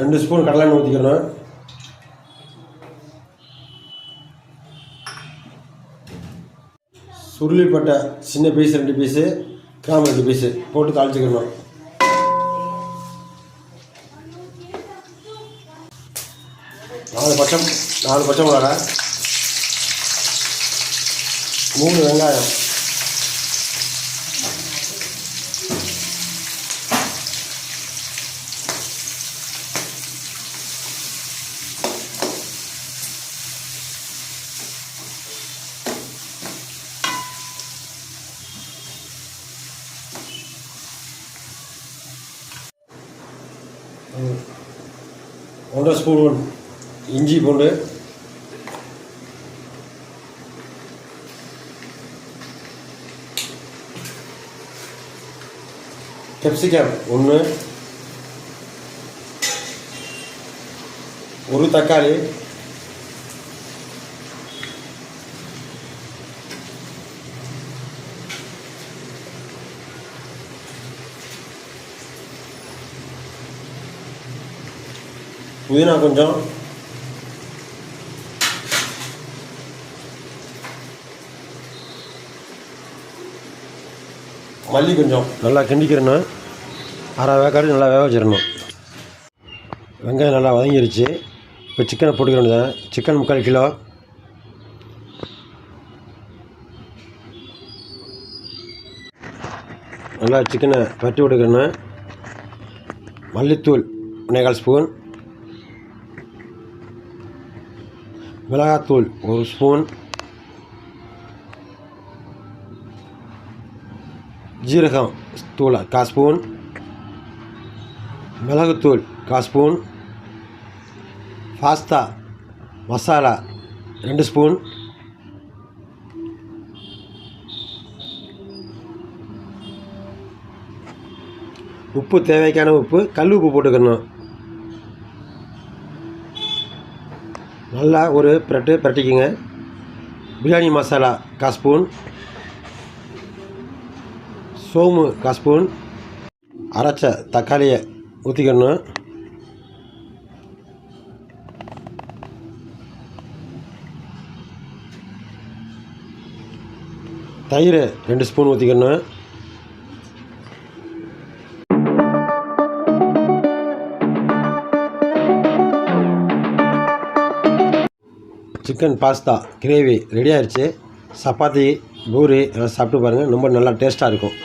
ரெண்டு ஸ்பூன் கடலை எண்ணெய் ஊற்றிக்கணும் சுருளிப்பட்ட சின்ன பீஸ் ரெண்டு பீஸு கிராம்பு ரெண்டு பீஸு போட்டு தாளிச்சிக்கணும். நாலு பச்சை நாலு பச்சை மிளகா மூணு வெங்காயம். ஒன்றரை ஸ்பூன் இஞ்சி பூண்டு கெப்சிகம் ஒன்று ஒரு தக்காளி புதினா கொஞ்சம். மல்லி கொஞ்சம். நல்லா கிண்டிக்கிறேன்னா அரை வேக்காடு நல்லா வேக வச்சிடணும். வெங்காயம் நல்லா வதங்கிருச்சு. இப்போ சிக்கனை போட்டுக்க வேண்டியதான் சிக்கன் முக்கால் கிலோ. நல்லா சிக்கனை பரட்டி விட்டுக்கணும் மல்லித்தூள் ஒன்றேகால் ஸ்பூன். மிளகாத்தூள் ஒரு ஸ்பூன். ஜீரகம் தூள் கா ஸ்பூன். மிளகுத்தூள் கா ஸ்பூன். பாஸ்தா மசாலா ரெண்டு ஸ்பூன். உப்பு தேவைக்கான உப்பு கல் உப்பு போட்டுக்கணும். நல்லா ஒரு பிரட்டு பிரட்டிக்குங்க. பிரியாணி மசாலா கா ஸ்பூன். சோம்பு கா ஸ்பூன். அரைச்ச தக்காளியை ஊற்றிக்கணும் தயிர் ரெண்டு ஸ்பூன் ஊற்றிக்கணும் சிக்கன் பாஸ்தா கிரேவி ரெடி ஆயிடுச்சு சப்பாத்தி பூரி எல்லாம் சாப்பிட்டு பாருங்கள் ரொம்ப நல்லா டேஸ்ட்டாக இருக்கும்.